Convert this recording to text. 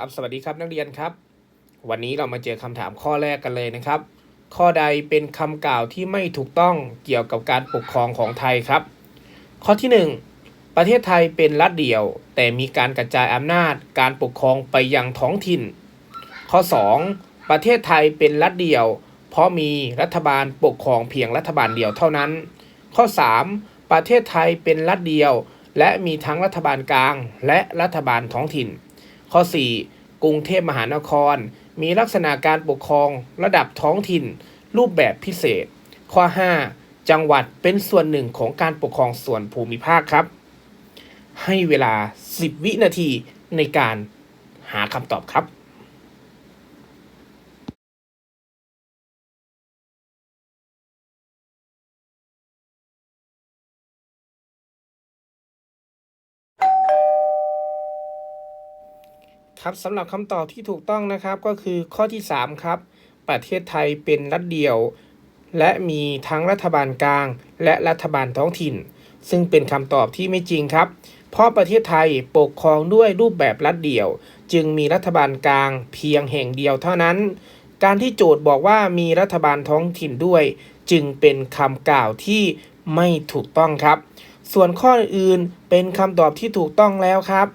ครับสวัสดีครับนักเรียนครับ วันนี้เรามาเจอคำถามข้อแรกกันเลยนะครับ ข้อใดเป็นคำกล่าวที่ไม่ถูกต้องเกี่ยวกับการปกครองของไทยครับ ข้อที่ 1 ประเทศไทยเป็นรัฐเดี่ยว แต่มีการกระจายอำนาจการปกครองไปยังท้องถิ่น ข้อ 2 ประเทศไทยเป็นรัฐเดี่ยว เพราะมีรัฐบาลปกครองเพียงรัฐบาลเดียวเท่านั้น ข้อ 3 ประเทศไทยเป็นรัฐเดียว และมีทั้งรัฐบาลกลาง และรัฐบาลท้องถิ่น ข้อ 4 กรุงเทพมหานคร มีลักษณะการปกครองระดับท้องถิ่น รูปแบบพิเศษ ข้อ 5 จังหวัดเป็นส่วนหนึ่งของการปกครองส่วนภูมิภาคครับ ให้เวลา 10 วินาทีในการหาคำตอบครับ ครับสำหรับคำตอบที่ถูกต้องนะครับก็คือข้อที่ 3 ครับ ประเทศไทยเป็นรัฐเดียว และมีทั้งรัฐบาลกลาง และรัฐบาลท้องถิ่น ซึ่งเป็นคำตอบที่ไม่จริงครับ เพราะประเทศไทยปกครองด้วยรูปแบบรัฐเดี่ยว จึงมีรัฐบาลกลางเพียงแห่งเดียวเท่านั้น การที่โจทย์บอกว่ามีรัฐบาลท้องถิ่นด้วย จึงเป็นคำกล่าวที่ไม่ถูกต้องครับ ส่วนข้ออื่นเป็นคำตอบที่ถูกต้องแล้วครับ